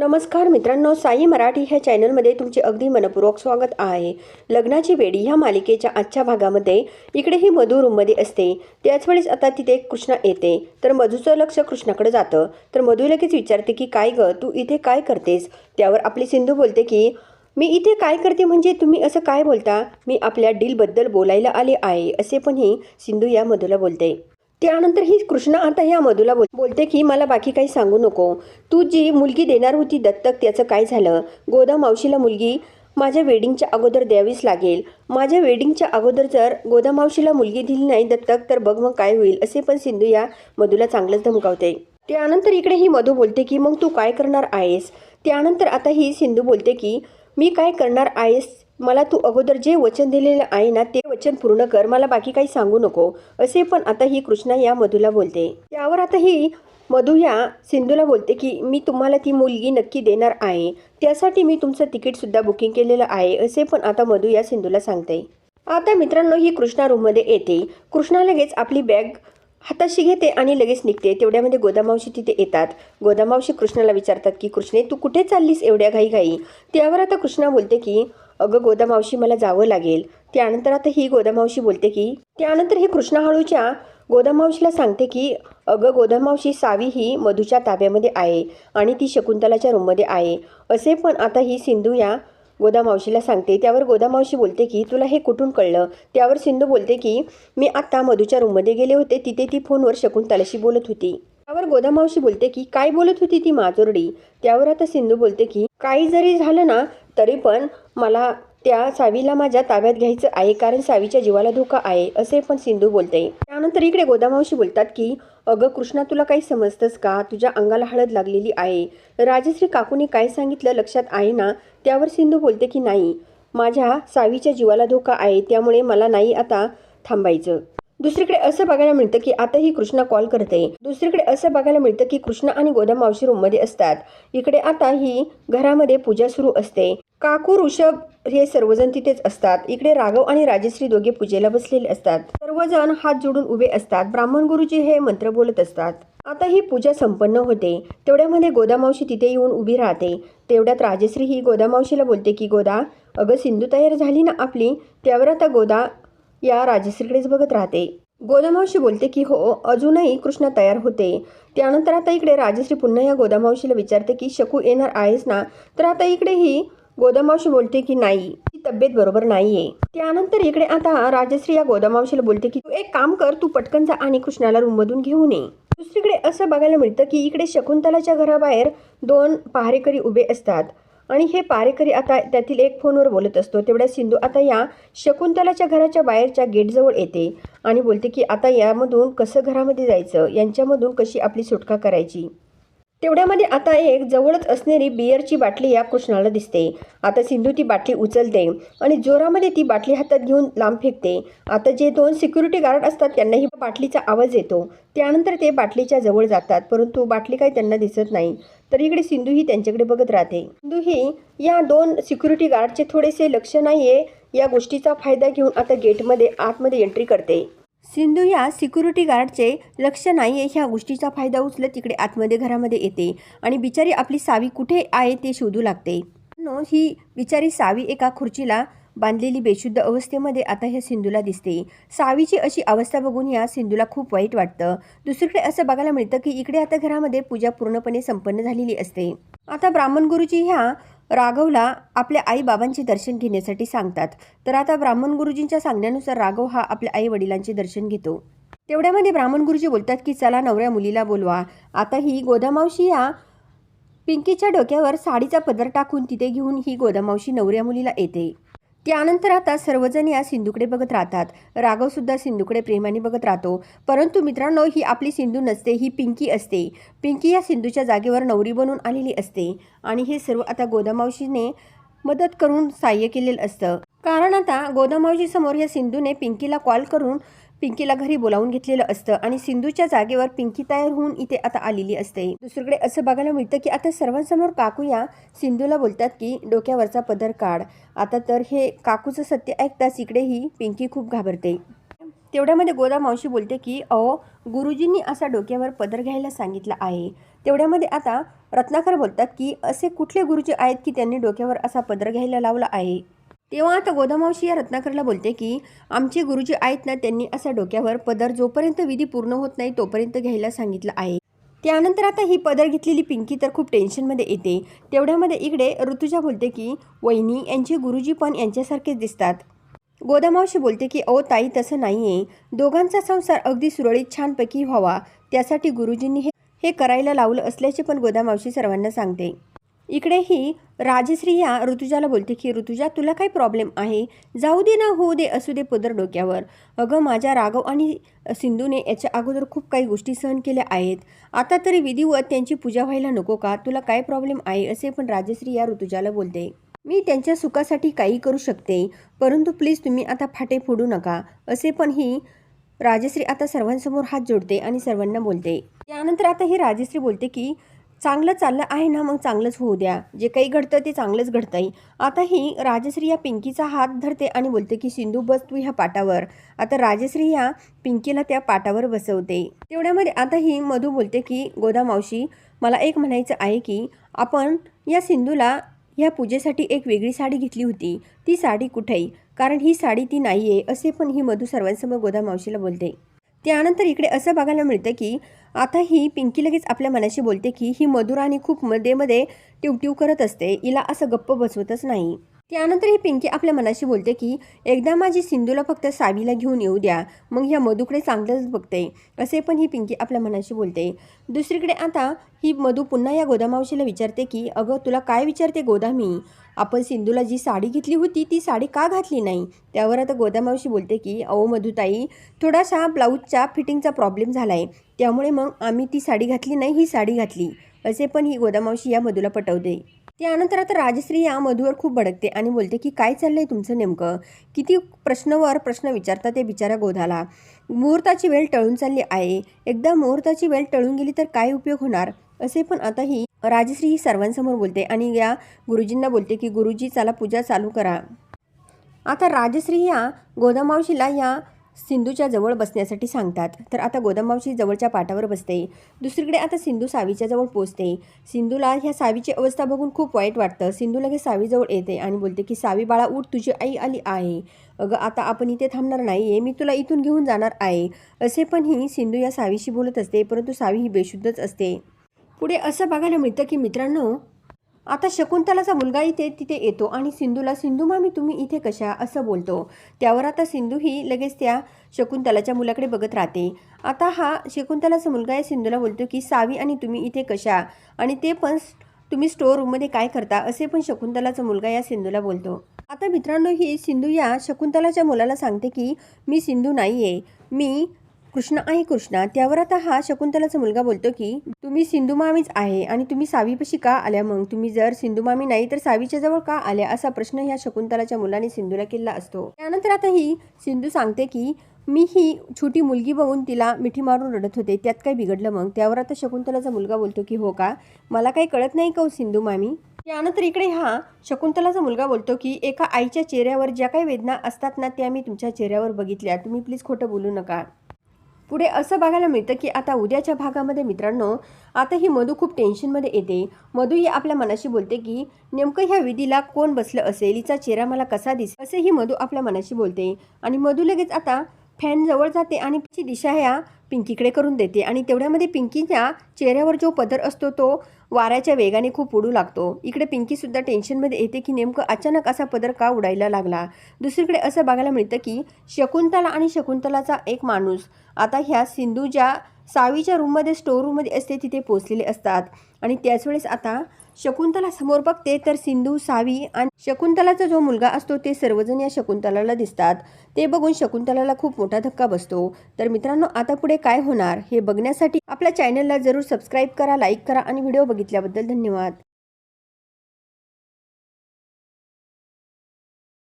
नमस्कार मित्रांनो साई मराठी ह्या चॅनलमध्ये तुमचे अगदी मनपूर्वक स्वागत आहे. लग्नाची वेडी ह्या मालिकेच्या आजच्या भागामध्ये इकडे ही मधू रूममध्ये असते. त्याच वेळेस आता तिथे कृष्णा येते. तर मधूचं लक्ष कृष्णाकडे जातं. तर मधू लगेच विचारते की काय गं तू इथे काय करतेस? त्यावर आपली सिंधू बोलते की मी इथे काय करते म्हणजे तुम्ही असं काय बोलता? मी आपल्या डीलबद्दल बोलायला आले आहे असे पण ही सिंधू या मधूला बोलते. त्यानंतर ही कृष्णा आता ह्या मधूला बोल बोलते की मला बाकी काही सांगू नको. तू जी मुलगी देणार होती दत्तक त्याचं काय झालं? गोदा मावशीला मुलगी माझ्या वेडिंगच्या अगोदर द्यावीच लागेल. माझ्या वेडिंगच्या अगोदर जर गोदा मावशीला मुलगी दिली नाही दत्तक तर बघ मग काय होईल असे पण सिंधू या मधूला चांगलंच धमकावते. त्यानंतर इकडे ही मधू बोलते की मग तू काय करणार आहेस? त्यानंतर आता ही सिंधू बोलते की मी काय करणार आहेस मला तू अगोदर जे वचन दिलेलं आहे ना ते वचन पूर्ण कर. मला बाकी काही सांगू नको. असे पण आता ही कृष्णा या मधूला बोलते. त्यावर आता ही मधू या सिंधूला बोलते की मी तुम्हाला ती मुलगी नक्की देणार आहे. त्यासाठी मी तुमचं तिकीटसुद्धा बुकिंग केलेलं आहे. असे पण आता मधू या सिंधूला सांगते. आता मित्रांनो ही कृष्णा रूममध्ये येते. कृष्णा लगेच आपली बॅग हाताशी घेते आणि लगेच निघते. तेवढ्यामध्ये गोदामावशी तिथे येतात. गोदामावशी कृष्णाला विचारतात की कृष्णे तू कुठे चाललीस एवढ्या घाईघाई? त्यावर आता कृष्णा बोलते की अगं गोदामावशी मला जावं लागेल. त्यानंतर आता ही गोदामावशी बोलते की त्यानंतर ही कृष्णा हळूच्या गोदामावशीला सांगते की अगं गोदामावशी सावी ही मधूच्या ताब्यामध्ये आहे आणि ती शकुंतलाच्या रूममध्ये आहे. असे पण आता ही सिंधू या गोदामावशीला सांगते. त्यावर गोदामावशी बोलते की तुला हे कुठून कळलं? त्यावर सिंधू बोलते की मी आत्ता मधूच्या रूममध्ये गेले होते. तिथे ती फोनवर शकुंतलाशी बोलत होती. त्यावर गोदामावशी बोलते की काय बोलत होती ती माजोरडी? त्यावर आता सिंधू बोलते की काही जरी झालं ना तरी पण मला त्या सावीला माझ्या ताब्यात घ्यायचं आहे कारण सावीच्या जीवाला धोका आहे असे पण सिंधू बोलते. त्यानंतर इकडे गोदामावशी बोलतात की अगं कृष्णा तुला काही समजतंस का? तुझ्या अंगाला हळद लागलेली आहे. राजश्री काकूने काय सांगितलं लक्षात आहे ना? त्यावर सिंधू बोलते की नाही. माझ्या सावीच्या जीवाला धोका आहे त्यामुळे मला नाही आता थांबायचं. दुसरीकडे असं बघायला मिळतं की आता ही कृष्णा कॉल करते. दुसरीकडे असं बघायला मिळतं की कृष्णा आणि गोदा मावशी रूममध्ये असतात. इकडे आता ही घरामध्ये पूजा सुरू असते. काकू ऋषभ हे सर्वजण तिथेच असतात. इकडे राघव आणि राजश्री दोघे पूजेला बसलेले असतात. सर्वजण हात जोडून उभे असतात. ब्राह्मण गुरुजी हे मंत्र बोलत असतात. आता ही पूजा संपन्न होते. तेवढ्यामध्ये गोदामावशी तिथे येऊन उभी राहते. तेवढ्यात राजश्री ही गोदामावशीला बोलते की गोदा अगं सिंधू तयार झाली ना आपली? त्यावर आता गोदा या राजश्रीकडेच बघत राहते. गोदामावशी बोलते की हो अजूनही कृष्णा तयार होते. त्यानंतर आता इकडे राजश्री पुन्हा या गोदामावशीला विचारते की शकू येणार आहेस ना? तर आता इकडे ही गोदामावशी बोलते की नाही ती तब्येत बरोबर नाहीये. त्यानंतर इकडे आता राजश्री या गोदामावशीला बोलते की तू एक काम कर तू पटकन जा आणि कृष्णाला रूममधून घेऊन ये. दुसरीकडे असं बघायला मिळतं की इकडे शकुंतलाच्या घराबाहेर दोन पहारेकरी उभे असतात. आणि हे पारेकरी आता त्यातील एक फोनवर बोलत असतो. तेवढ्या सिंधू आता या शकुंतलाच्या घराच्या बाहेरच्या गेटजवळ येते आणि बोलते की आता यामधून कसं घरामध्ये जायचं? यांच्यामधून कशी आपली सुटका करायची? तेवढ्यामध्ये आता एक जवळच असणारी बियरची बाटली या कृष्णाला दिसते. आता सिंधू ती बाटली उचलते आणि जोरामध्ये ती बाटली हातात घेऊन लांब फेकते. आता जे दोन सिक्युरिटी गार्ड असतात त्यांनाही बाटलीचा आवाज येतो. त्यानंतर ते बाटलीच्या जवळ जातात परंतु बाटली काही त्यांना दिसत नाही. तर इकडे सिंधू ही त्यांच्याकडे बघत राहते. सिंधू ही या दोन सिक्युरिटी गार्डचे थोडेसे लक्ष नाहीये या गोष्टीचा फायदा घेऊन आता गेटमध्ये आतमध्ये एंट्री करते. सिंधू या सिक्युरिटी गार्डचे लक्ष नाही आहे ह्या गोष्टीचा फायदा उचलत तिकडे आतमध्ये घरामध्ये येते आणि बिचारी आपली सावी कुठे आहे ते शोधू लागते. ही बिचारी सावी एका खुर्चीला बांधलेली बेशुद्ध अवस्थेमध्ये आता ह्या सिंधूला दिसते. सावीची अशी अवस्था बघून या सिंधूला खूप वाईट वाटतं. दुसरीकडे असं बघायला मिळतं की इकडे आता घरामध्ये पूजा पूर्णपणे संपन्न झालेली असते. आता ब्राह्मण गुरुजी ह्या राघवला आपल्या आई बाबांचे दर्शन घेण्यासाठी सांगतात. तर आता ब्राह्मण गुरुजींच्या सांगण्यानुसार राघव हा आपल्या आई वडिलांचे दर्शन घेतो. तेवढ्यामध्ये ब्राह्मण गुरुजी बोलतात की चला नवऱ्या मुलीला बोलवा. आता ही गोदामावशी या पिंकीच्या डोक्यावर साडीचा पदर टाकून तिथे घेऊन ही गोदामावशी नवऱ्या मुलीला येते. त्यानंतर आता सर्वजण या सिंधूकडे बघत राहतात. राघवसुद्धा सिंधूकडे प्रेमाने बघत राहतो. परंतु मित्रांनो ही आपली सिंधू नसते ही पिंकी असते. पिंकी या सिंधूच्या जागेवर नवरी बनून आलेली असते आणि हे सर्व आता गोदामावशीने मदत करून सहाय्य केलेलं असतं. कारण आता गोदामावशीसमोर या सिंधूने पिंकीला कॉल करून पिंकीला घरी बोलावून घेतलेलं असतं आणि सिंधूच्या जागेवर पिंकी तयार होऊन इथे आता आलेली असते. दुसरीकडे असं बघायला मिळतं की आता सर्वांसमोर काकू या सिंधूला बोलतात की डोक्यावरचा पदर काढ. आता तर हे काकूचं सत्य ऐकताच इकडेही पिंकी खूप घाबरते. तेवढ्यामध्ये गोदा मावशी बोलते की अहो गुरुजींनी असा डोक्यावर पदर घ्यायला सांगितलं आहे. तेवढ्यामध्ये आता रत्नाकर बोलतात की असे कुठले गुरुजी आहेत की त्यांनी डोक्यावर असा पदर घ्यायला लावला आहे? तेव्हा आता गोदामावशी या रत्नाकरला बोलते की आमचे गुरुजी आहेत ना त्यांनी असा डोक्यावर पदर जोपर्यंत विधी पूर्ण होत नाही तोपर्यंत घ्यायला सांगितलं आहे. त्यानंतर आता ही पदर घेतलेली पिंकी तर खूप टेन्शनमध्ये येते. तेवढ्यामध्ये इकडे ऋतुजा बोलते की वहिनी यांचे गुरुजी पण यांच्यासारखेच दिसतात. गोदामावशी बोलते की अहो ताई तसं नाही आहे दोघांचा संसार अगदी सुरळीत छानपैकी व्हावा. त्यासाठी गुरुजींनी हे हे करायला लावलं असल्याचे पण गोदामावशी सर्वांना सांगते. इकडे ही राजश्री या ऋतुजाला बोलते की ऋतुजा तुला काय प्रॉब्लेम आहे? जाऊ दे ना होऊ दे असू दे पदर डोक्यावर. अगं माझ्या राघव आणि सिंधूने याच्या अगोदर खूप काही गोष्टी सहन केल्या आहेत. आता तरी विधिवत त्यांची पूजा व्हायला नको का? तुला काय प्रॉब्लेम आहे? असे पण राजश्री या ऋतुजाला बोलते. मी त्यांच्या सुखासाठी काही करू शकते परंतु प्लीज तुम्ही आता फाटे फोडू नका असे पण ही राजश्री आता सर्वांसमोर हात जोडते आणि सर्वांना बोलते. त्यानंतर आता ही राजश्री बोलते की चांगलं चाललं आहे ना मग चांगलंच होऊ द्या. जे काही घडतं ते चांगलंच घडतंय. आता ही राजश्री या पिंकीचा हात धरते आणि बोलते की सिंधू बस तू ह्या पाटावर. आता राजश्री या पिंकीला त्या पाटावर बसवते. तेवढ्यामध्ये आता ही मधू बोलते की गोदा मावशी मला एक म्हणायचं आहे की आपण या सिंधूला ह्या पूजेसाठी एक वेगळी साडी घेतली होती. ती साडी कुठेही कारण ही साडी ती नाही आहे असे पण ही मधू सर्वांसमोर गोदा मावशीला बोलते. त्यानंतर इकडे असं बघायला मिळतं की आता ही पिंकी लगेच आपल्या मनाशी बोलते की ही मधुराणी खूप मध्ये मध्ये टिवटिव करत असते. हिला असं गप्प बसवतच नाही. त्यानंतर ही पिंकी आपल्या मनाशी बोलते की एकदा माझी सिंधूला फक्त सावीला घेऊन येऊ द्या मग ह्या मधूकडे चांगलंच बघते असे पण ही पिंकी आपल्या मनाशी बोलते. दुसरीकडे आता ही मधू पुन्हा या गोदामावशीला विचारते की अगं तुला काय विचारते गोदामी? आपण सिंधूला जी साडी घेतली होती ती साडी का घातली नाही? त्यावर आता गोदामावशी बोलते की अहो मधुताई थोडासा ब्लाऊजचा फिटिंगचा प्रॉब्लेम झाला आहे त्यामुळे मग आम्ही ती साडी घातली नाही ही साडी घातली असे पण ही गोदामावशी या मधूला पटवते. त्यानंतर आता राजश्री या मधूवर खूप भडकते आणि बोलते की काय चाललंय तुमचं नेमकं? किती प्रश्नवर प्रश्न विचारता ते बिचारा गोधाला? मुहूर्ताची वेळ टळून चालली आहे. एकदा मुहूर्ताची वेळ टळून गेली तर काय उपयोग होणार? असे पण आता ही राजश्री ही सर्वांसमोर बोलते आणि या गुरुजींना बोलते की गुरुजी चला पूजा चालू करा. आता राजश्री या गोदामावशीला या सिंधूच्या जवळ बसण्यासाठी सांगतात. तर आता गोदामावशी जवळच्या पाटावर बसते. दुसरीकडे आता सिंधू सावीच्या जवळ पोचते. सिंधूला ह्या सावीची अवस्था बघून खूप वाईट वाटतं. सिंधू लगेच सावीजवळ येते आणि बोलते की सावी बाळा उठ तुझी आई आली आहे. अगं आता आपण इथे थांबणार नाही आहे मी तुला इथून घेऊन जाणार आहे. असे पण ही सिंधू या सावीशी बोलत असते परंतु सावी ही बेशुद्धच असते. पुढे असं बघायला मिळतं की मित्रांनो आता शकुंतलाचा मुलगा इथे तिथे येतो आणि सिंधूला सिंधू मामी तुम्ही इथे कशा? असं बोलतो. त्यावर आता सिंधू ही लगेच त्या शकुंतलाच्या मुलाकडे बघत राहते. आता हा शकुंतलाचा मुलगा या सिंधूला बोलतो की सावी आणि तुम्ही इथे कशा? आणि ते पण तुम्ही स्टोअर रूममध्ये काय करता? असे पण शकुंतलाचा मुलगा या सिंधूला बोलतो. आता मित्रांनो ही सिंधू या शकुंतलाच्या मुलाला सांगते की मी सिंधू नाही आहे मी कृष्ण आहे कृष्णा त्यावर आता हा शकुंतलाचा मुलगा बोलतो की तुम्ही सिंधू मामीच आहे आणि तुम्ही सावीपाशी का आल्या मग? तुम्ही जर सिंधू मामी नाही तर सावीच्या जवळ का आल्या? असा प्रश्न ह्या शकुंतलाच्या मुलाने सिंधूला केला असतो. त्यानंतर आता ही सिंधू सांगते की मी ही छोटी मुलगी बघून तिला मिठी मारून रडत होते. त्यात काय बिघडलं मग? त्यावर आता शकुंतलाचा मुलगा बोलतो की हो का? मला काही कळत नाही का हो सिंधू मामी? त्यानंतर इकडे हा शकुंतलाचा मुलगा बोलतो की एका आईच्या चेहऱ्यावर ज्या काही वेदना असतात ना त्या मी तुमच्या चेहऱ्यावर बघितल्या. तुम्ही प्लीज खोटं बोलू नका. पुढे असं बघायला मिळतं की आता उद्याच्या भागामध्ये मित्रांनो आता ही मधू खूप टेन्शनमध्ये येते. मधू ही आपल्या मनाशी बोलते की नेमकं ह्या विधीला कोण बसलं असेल? हिचा चेहरा मला कसा दिस? असे ही मधू आपल्या मनाशी बोलते. आणि मधू लगेच आता फॅन जवळ जाते आणि तिची दिशा ह्या पिंकीकडे करून देते. आणि तेवढ्यामध्ये पिंकीच्या चेहऱ्यावर जो पदर असतो तो वाऱ्याच्या वेगाने खूप उडू लागतो. इकडे पिंकीसुद्धा टेन्शनमध्ये येते की नेमकं अचानक असा पदर का उडायला लागला? दुसरीकडे असं बघायला मिळतं की शकुंतला आणि शकुंतलाचा एक माणूस आता ह्या सिंधू ज्या सावीच्या रूममध्ये स्टोर रूममध्ये असते तिथे पोचलेले असतात. आणि त्याच वेळेस आता शकुंतला समोर बघते तर सिंधू सावी आणि शकुंतलाचा जो मुलगा असतो ते सर्वजण या शकुंतलाला दिसतात. ते बघून शकुंतलाला खूप मोठा धक्का बसतो. तर मित्रांनो आता पुढे काय होणार हे बघण्यासाठी आपल्या चॅनलला जरूर सबस्क्राईब करा लाईक करा आणि व्हिडिओ बघितल्याबद्दल धन्यवाद.